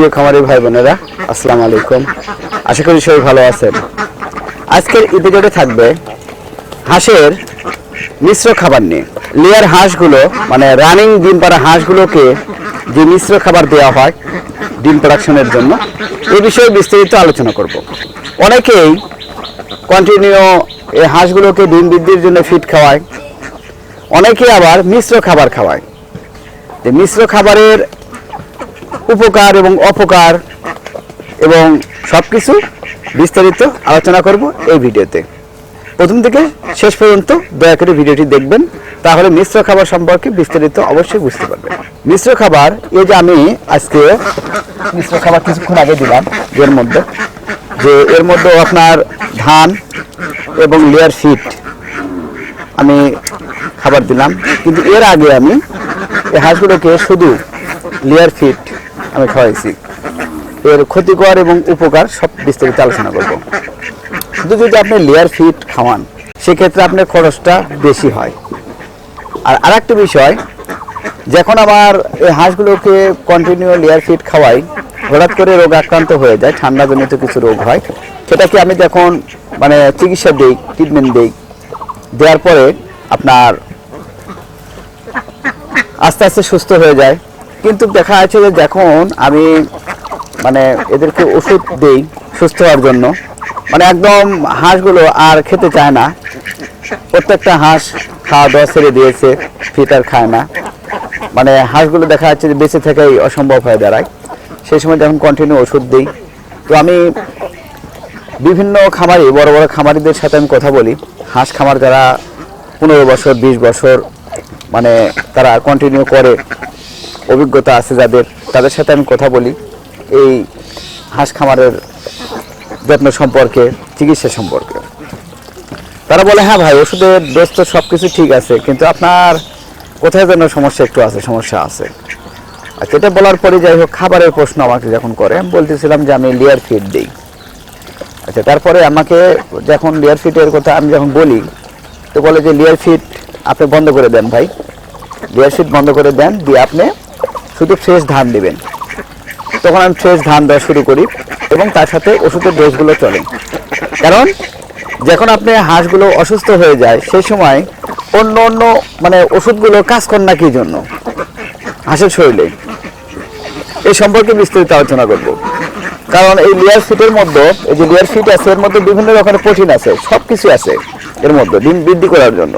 প্রিয় খামারি ভাই বোনেরা, আসসালামু আলাইকুম। আশা করি সবাই ভালো আছেন। আজকের এপিসোডে থাকবে হাঁসের মিশ্র খাবার নিয়ে। লেয়ার হাঁসগুলো মানে রানিং ডিম পাড়া হাঁসগুলোকে যে মিশ্র খাবার দেওয়া হয় ডিম প্রোডাকশনের জন্য এই বিষয়ে বিস্তারিত আলোচনা করব। অনেকেই কন্টিনিউ এই হাঁসগুলোকে ডিম বৃদ্ধির জন্য ফিট খাওয়ায় অনেকে আবার মিশ্র খাবার খাওয়ায়। যে মিশ্র খাবারের উপকার এবং অপকার এবং সব কিছু বিস্তারিত আলোচনা করব এই ভিডিওতে। প্রথম থেকে শেষ পর্যন্ত দয়া করে ভিডিওটি দেখবেন, তাহলে মিশ্র খাবার সম্পর্কে বিস্তারিত অবশ্যই বুঝতে পারবেন। মিশ্র খাবার, এই যে আমি আজকে মিশ্র খাবার কিছুক্ষণ আগে দিলাম, এর মধ্যে। যে এর মধ্যে আপনার ধান এবং লেয়ার ফিট আমি খাবার দিলাম, কিন্তু এর আগে আমি এই হাঁসগুলোকে শুধু লেয়ার ফিট আমি খাওয়াইছি। এর ক্ষতিকর এবং উপকার সব বিস্তারিত আলোচনা করব। শুধু যদি আপনি লেয়ার ফিট খাওয়ান, সেক্ষেত্রে আপনার খরচটা বেশি হয়। আর আরেকটা বিষয়, যখন আমার এই হাঁসগুলোকে কন্টিনিউ লেয়ার ফিট খাওয়াই, হঠাৎ করে রোগ আক্রান্ত হয়ে যায়, ঠান্ডাজনিত কিছু রোগ হয়, সেটাকে আমি যখন মানে চিকিৎসা দিই ট্রিটমেন্ট দিই, দেওয়ার পরে আপনার আস্তে আস্তে সুস্থ হয়ে যায় কিন্তু দেখা যাচ্ছে যে যখন আমি মানে এদেরকে ওষুধ দেই সুস্থ হওয়ার জন্য মানে একদম হাঁসগুলো আর খেতে চায় না। প্রত্যেকটা হাঁস খাওয়া দাওয়া ছেড়ে দিয়েছে ফিটার খায় না। মানে হাঁসগুলো দেখা যাচ্ছে যে বেঁচে থাকাই অসম্ভব হয়ে দাঁড়ায়। সেই সময় যখন কন্টিনিউ ওষুধ দিই, তো আমি বিভিন্ন খামারি, বড় বড় খামারিদের সাথে আমি কথা বলি। হাঁস খামার যারা পনেরো বছর, বিশ বছর মানে তারা কন্টিনিউ করে। অভিজ্ঞতা আছে যাদের, তাদের সাথে আমি কথা বলি। এই হাঁস খামারের যত্ন সম্পর্কে, চিকিৎসা সম্পর্কে। তারা বলে হ্যাঁ ভাই, ওষুধের ডোজ তো সব কিছু ঠিক আছে, কিন্তু আপনার কোথায় যেন সমস্যা একটু আছে, সমস্যা আছে। আর সেটা বলার পরে যাই হোক, খাবারের প্রশ্ন আমাকে যখন করে, আমি বলতেছিলাম যে, আমি লেয়ার ফিড দিই। আচ্ছা তারপরে আমাকে যখন লেয়ার ফিটের কথা আমি যখন বলি, তো বলে যে লেয়ার ফিট আপনি বন্ধ করে দেন ভাই। লেয়ার ফিট বন্ধ করে দেন, দিয়ে আপনি শুধু ফ্রেশ ধান দিবেন। তখন আমি ফ্রেশ ধান দেওয়া শুরু করি এবং তার সাথে ওষুধের ডোজগুলো চলে। কারণ যখন আপনি হাঁসগুলো অসুস্থ হয়ে যায়, সেই সময় অন্য অন্য মানে ওষুধগুলো কাজ করে না কি জন্য? হাঁসের শরীরে। এই সম্পর্কে বিস্তারিত আলোচনা করব। কারণ এই লেয়ার ফিটের মধ্যে, এই যে লেয়ার ফিট আছে, এর মধ্যে বিভিন্ন রকমের প্রোটিন আছে সব কিছু আছে এর মধ্যে, ডিম বৃদ্ধি করার জন্য।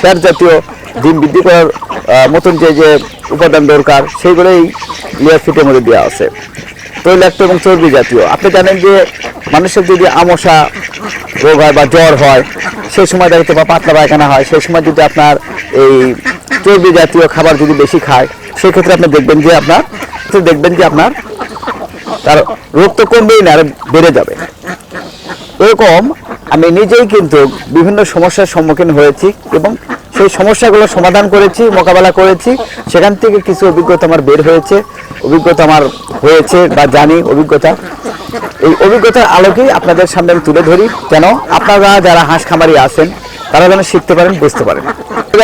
ফ্যাট জাতীয় ডিম বৃদ্ধি করার মতন যে যে উপাদান দরকার, সেইগুলোই লেয়ার ফিটের মধ্যে দেওয়া আছে। তৈলাক্ত এবং চর্বি জাতীয়। আপনি জানেন যে মানুষের যদি আমশা রোগ হয় বা জ্বর হয়, সেই সময় দেখতে বা পাতলা পায়খানা হয়, সেই সময় যদি আপনার এই চর্বি জাতীয় খাবার যদি বেশি খায়, সেক্ষেত্রে আপনি দেখবেন যে আপনার দেখবেন যে আপনার তার রোগ তো কমবেই না, আর বেড়ে যাবে। এরকম আমি নিজেই কিন্তু বিভিন্ন সমস্যার সম্মুখীন হয়েছি এবং সেই সমস্যাগুলো সমাধান করেছি, মোকাবেলা করেছি। সেখান থেকে কিছু অভিজ্ঞতা আমার বের হয়েছে। অভিজ্ঞতা আমার হয়েছে বা জানি অভিজ্ঞতা। এই অভিজ্ঞতার আলোকেই আপনাদের সামনে আমি তুলে ধরি। কেন? আপনারা যারা হাঁস খামারি আছেন, তারা যেন শিখতে পারেন, বুঝতে পারেন।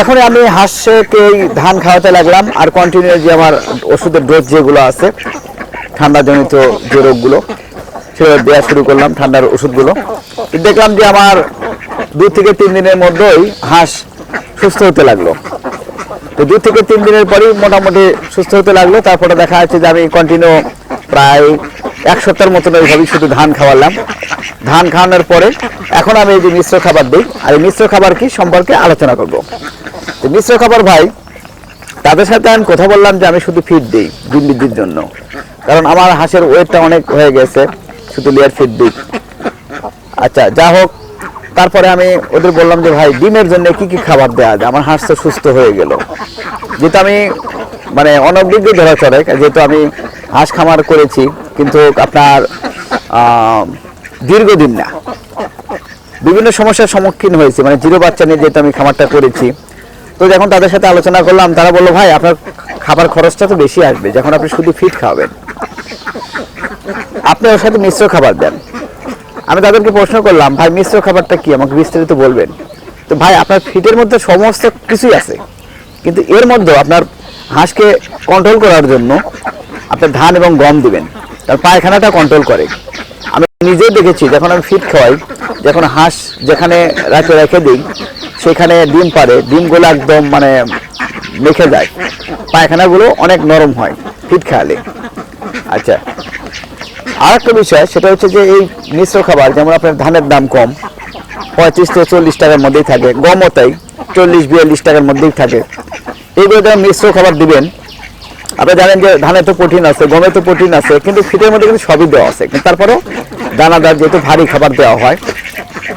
এখন আমি হাঁসকে ধান খাওয়াতে লাগলাম আর কন্টিনিউ যে আমার ওষুধের ডোজ যেগুলো আছে, ঠান্ডাজনিত যে রোগগুলো, সেগুলো দেওয়া শুরু করলাম ঠান্ডার ওষুধগুলো। দেখলাম যে আমার দু থেকে তিন দিনের মধ্যেই হাঁস সুস্থ হতে লাগল। তো দু থেকে তিন দিনের পরেই মোটামুটি সুস্থ হতে লাগল। তারপরে দেখা যাচ্ছে যে আমি কন্টিনিউ প্রায় এক সপ্তাহের মতন ওইভাবেই শুধু ধান খাওয়ালাম। ধান খাওয়ানোর পরে এখন আমি এই যে মিশ্র খাবার দিই, আর এই মিশ্র খাবার কি সম্পর্কে আলোচনা করব। তো মিশ্র খাবার ভাই, তাদের সাথে আমি কথা বললাম যে আমি শুধু ফিড দিই ডিম বৃদ্ধির জন্য। কারণ আমার হাঁসের ওয়েটটা অনেক হয়ে গেছে, শুধু লেয়ার ফিড দিই। আচ্ছা যা হোক তারপরে আমি ওদের বললাম যে, ভাই, ডিমের জন্য কি কি খাবার দেওয়া যায়? আমার হাঁস তো সুস্থ হয়ে গেল। যেহেতু আমি মানে অনভিজ্ঞ ধরা চলে যেহেতু আমি হাঁস খামার করেছি, কিন্তু আপনার দীর্ঘদিন না। বিভিন্ন সমস্যার সম্মুখীন হয়েছি মানে জিরো বাচ্চা নিয়ে যেহেতু আমি খামারটা করেছি। তো যখন তাদের সাথে আলোচনা করলাম, তারা বলল, ভাই, আপনার খাবার খরচটা তো বেশি আসবে, যখন আপনি শুধু ফিট খাবেন আপনি ওর সাথে মিশ্র খাবার দেন। আমি তাদেরকে প্রশ্ন করলাম, ভাই, মিশ্র খাবারটা কি? আমাকে বিস্তারিত বলবেন। তো ভাই, আপনার ফিটের মধ্যে সমস্ত কিছুই আছে, কিন্তু এর মধ্যে আপনার হাঁসকে কন্ট্রোল করার জন্য আপনার ধান এবং গম দিবেন। তার পায়খানাটা কন্ট্রোল করে। আমি নিজেই দেখেছি, যখন আমি ফিট খাওয়াই, যখন হাঁস যেখানে রাখে, রেখে দিই, সেখানে ডিম পারে ডিমগুলো একদম মানে মেখে যায়। পায়খানাগুলো অনেক নরম হয়, ফিট খাওয়ালে আচ্ছা আর একটা বিষয়, সেটা হচ্ছে যে এই মিশ্র খাবার, যেমন আপনার ধানের দাম কম, পঁয়ত্রিশ থেকে চল্লিশ টাকার মধ্যেই থাকে, গমও তাই, চল্লিশ, বিয়াল্লিশ টাকার মধ্যেই থাকে। এইগুলো যখন মিশ্র খাবার দিবেন আপনি জানেন যে ধানে তো প্রোটিন আছে, গমে তো প্রোটিন আছে, কিন্তু ফিটের মধ্যে কিন্তু সবই দেওয়া আছে। কিন্তু তারপরেও দানাদার যেহেতু ভারী খাবার দেওয়া হয়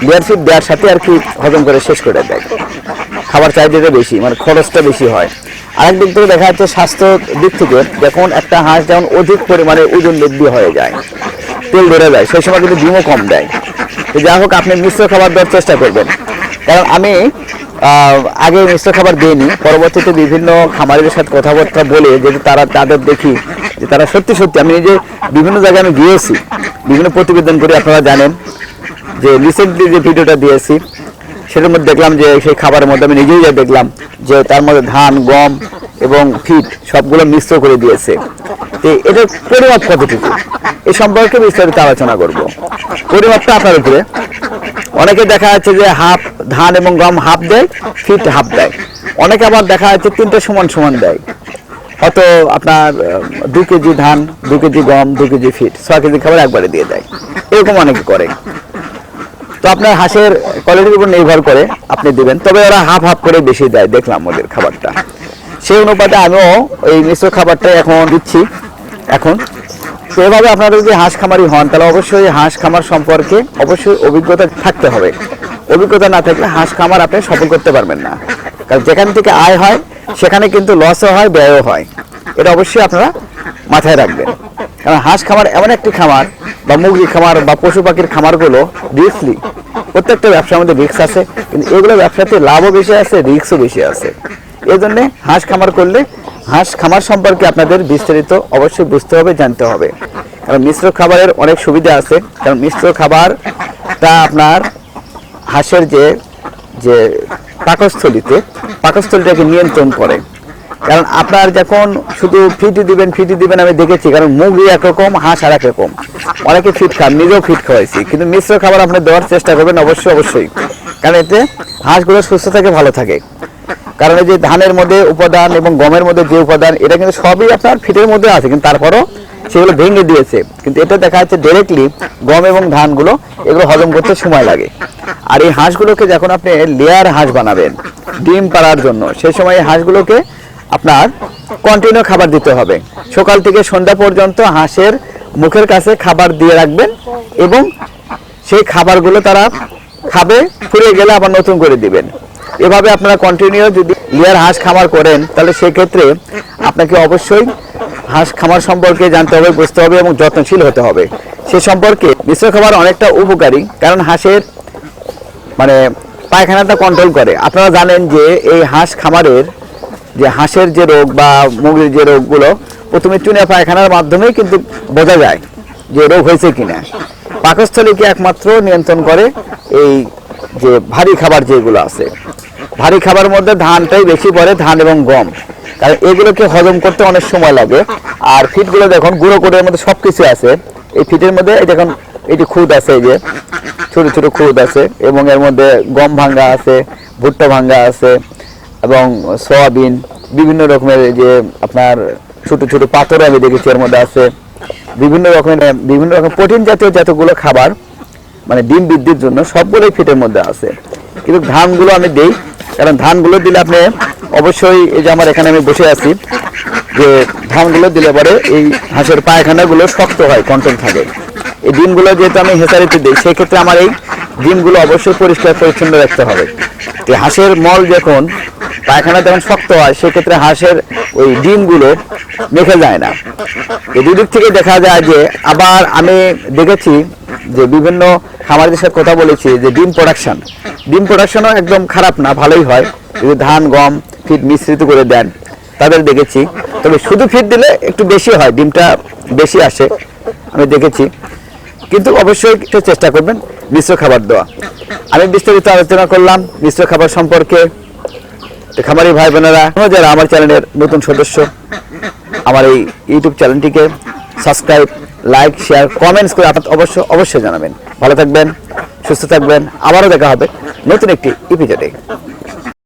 লেয়ার ফিট দেওয়ার সাথে আর কি হজম করে শেষ করে দেয়। খাবার চাহিদাটা বেশি মানে খরচটা বেশি হয়। আরেক দিক থেকে দেখা যাচ্ছে স্বাস্থ্য দিক থেকে যখন একটা হাঁস যেমন অধিক পরিমাণে ওজন বৃদ্ধি হয়ে যায়, তেল ধরে যায়, সেই সময় কিন্তু ডিমও কম দেয়। তো যাই হোক, আপনি মিশ্র খাবার দেওয়ার চেষ্টা করবেন। কারণ আমি আগে মিশ্র খাবার দিইনি, পরবর্তীতে বিভিন্ন খামারের সাথে কথাবার্তা বলে যদি তারা তাদের দেখি যে তারা সত্যি সত্যি, আমি নিজে বিভিন্ন জায়গায় আমি গিয়েছি, বিভিন্ন প্রতিবেদন করে, আপনারা জানেন। যে রিসেন্টলি যে ভিডিওটা দিয়েছি সেটার মধ্যে দেখলাম যে সেই খাবারের মধ্যে আমি নিজেই দেখলাম যে তার মধ্যে ধান, গম এবং ফিট সবগুলো মিশ্র করে দিয়েছে। এটার পরিমাপ কতটুকু এই সম্পর্কে বিস্তারিত আলোচনা করব। পরিমাপটা আপনার উপরে। অনেকে দেখা যাচ্ছে যে হাফ ধান এবং গম হাফ দেয়, ফিট হাফ দেয়। অনেকে আবার দেখা যাচ্ছে তিনটে সমান সমান দেয়। হয়তো আপনার দু কেজি ধান, দু কেজি গম, দু কেজি ফিট, ছয় কেজি খাবার একবারে দিয়ে দেয়। এরকম অনেকে করে। তো আপনার হাঁসের কোয়ালিটির উপর নির্ভর করে আপনি দিবেন। তবে ওরা হাফ হাফ করে বেশি দেয়, দেখলাম ওদের খাবারটা। সেই অনুপাতে আমিও এই মিশ্র খাবারটা এখন দিচ্ছি, এখন। তো এভাবে আপনারা যদি হাঁস খামারি হন, তাহলে অবশ্যই হাঁস খামার সম্পর্কে অবশ্যই অভিজ্ঞতা থাকতে হবে। অভিজ্ঞতা না থাকলে হাঁস খামার আপনি সফল করতে পারবেন না। কারণ যেখান থেকে আয় হয়, সেখানে কিন্তু লসও হয়, ব্যয়ও হয়। এটা অবশ্যই আপনারা মাথায় রাখবেন। কারণ হাঁস খামার এমন একটি খামার বা মুরগি খামার বা পশু পাখির খামারগুলো রিস্কলি প্রত্যেকটা ব্যবসার মধ্যে রিস্ক আছে, কিন্তু এগুলো ব্যবসাতে লাভও বেশি আছে রিস্কও বেশি আছে। এই জন্যে হাঁস খামার করলে, হাঁস খামার সম্পর্কে আপনাদের বিস্তারিত অবশ্যই বুঝতে হবে, জানতে হবে। কারণ মিশ্র খাবারের অনেক সুবিধা আছে, কারণ মিশ্র খাবারটা আপনার হাঁসের যে যে পাকস্থলিতে, পাকস্থলীটাকে নিয়ন্ত্রণ করে। কারণ আপনার যখন শুধু ফিটি দিবেন ফিটি দিবেন আমি দেখেছি, কারণ মুরগি একরকম, হাঁস আর এক রকম অনেকে ফিট খান, নিজেও ফিট খাওয়াইছি। কিন্তু মিশ্র খাবার আপনি দেওয়ার চেষ্টা করবেন, অবশ্যই অবশ্যই। কারণ এতে হাঁসগুলো সুস্থ থাকে, ভালো থাকে। কারণ এই যে ধানের মধ্যে উপাদান এবং গমের মধ্যে যে উপাদান, এটা কিন্তু সবই আপনার ফিটের মধ্যে আছে, কিন্তু তারপরও সেগুলো ভেঙে দিয়েছে। কিন্তু এটা দেখা যাচ্ছে ডাইরেক্টলি গম এবং ধানগুলো, এগুলো হজম করতে সময় লাগে। আর এই হাঁসগুলোকে যখন আপনি লেয়ার হাঁস বানাবেন, ডিম পাড়ার জন্য সেই সময় হাঁসগুলোকে আপনার কন্টিনিউ খাবার দিতে হবে। সকাল থেকে সন্ধ্যা পর্যন্ত হাঁসের মুখের কাছে খাবার দিয়ে রাখবেন এবং সেই খাবারগুলো তারা খাবে, ফুরিয়ে গেলে আবার নতুন করে দিবেন। এভাবে আপনারা কন্টিনিউ যদি লেয়ার হাঁস খামার করেন, তাহলে সেক্ষেত্রে আপনাকে অবশ্যই হাঁস খামার সম্পর্কে জানতে হবে, বুঝতে হবে এবং যত্নশীল হতে হবে। সে সম্পর্কে মিশ্র খাবার অনেকটা উপকারী, কারণ হাঁসের মানে পায়খানাটা কন্ট্রোল করে। আপনারা জানেন যে এই হাঁস খামারের যে হাঁসের যে রোগ বা মুরগির যে রোগগুলো প্রথমে চুনে পায়খানার মাধ্যমেই কিন্তু বোঝা যায় যে রোগ হয়েছে কিনা। পাকস্থলীকে একমাত্র নিয়ন্ত্রণ করে? এই যে ভারী খাবার যেগুলো আছে। ভারী খাবার মধ্যে ধানটাই বেশি পড়ে, ধান এবং গম। কারণ এগুলোকে হজম করতে অনেক সময় লাগে। আর ফিটগুলো দেখুন, গুঁড়ো কোটের মধ্যে সব কিছু আছে। এই ফিটের মধ্যে দেখুন, এটি খুদ আছে এই যে। ছোট ছোট খুদ আছে এবং এর মধ্যে গম ভাঙ্গা আছে, ভুট্টা ভাঙ্গা আছে এবং সয়াবিন, বিভিন্ন রকমের এই যে আপনার ছোট ছোট পাথর আমি দেখেছি এর মধ্যে আছে। বিভিন্ন রকমের, বিভিন্ন রকম প্রোটিন জাতীয় যতগুলো খাবার মানে ডিম বৃদ্ধির জন্য সবগুলোই ফিটের মধ্যে আছে। কিন্তু ধানগুলো আমি দেই, কারণ ধানগুলো দিলে আপনি অবশ্যই এই যে আমার এখানে আমি বসে আছি, যে ধানগুলো দিলে পরে এই হাঁসের পায়খানাগুলো শক্ত হয় কন্ট্রোল থাকে। এই ডিমগুলো যেহেতু আমি হেসারিতে দিই, সেক্ষেত্রে আমার এই ডিমগুলো অবশ্যই পরিষ্কার, পরিচ্ছন্ন রাখতে হবে। তো হাঁসের মল যখন পায়খানা যখন শক্ত হয়, সেক্ষেত্রে হাঁসের ওই ডিমগুলো মেখে যায় না। এই দুদিক থেকে দেখা যায় যে, আবার আমি দেখেছি যে বিভিন্ন খামারদের সাথে কথা বলেছি যে ডিম প্রোডাকশন ডিম প্রোডাকশনও একদম খারাপ না, ভালোই হয়। যদি ধান, গম ফিট মিশ্রিত করে দেন, তাদের দেখেছি। তবে শুধু ফিট দিলে একটু বেশি হয়, ডিমটা বেশি আসে, আমি দেখেছি। কিন্তু অবশ্যই চেষ্টা করবেন মিশ্র খাবার দেওয়া। আমি বিস্তারিত আলোচনা করলাম, মিশ্র খাবার সম্পর্কে খামারি ভাই বোনেরা যারা আমার চ্যানেলের নতুন সদস্য, আমার এই ইউটিউব চ্যানেলটিকে সাবস্ক্রাইব লাইক শেয়ার কমেন্টস করে আপনার অবশ্য, অবশ্যই জানাবেন। ভালো থাকবেন, সুস্থ থাকবেন, আবারও দেখা হবে নতুন একটি এপিসোডে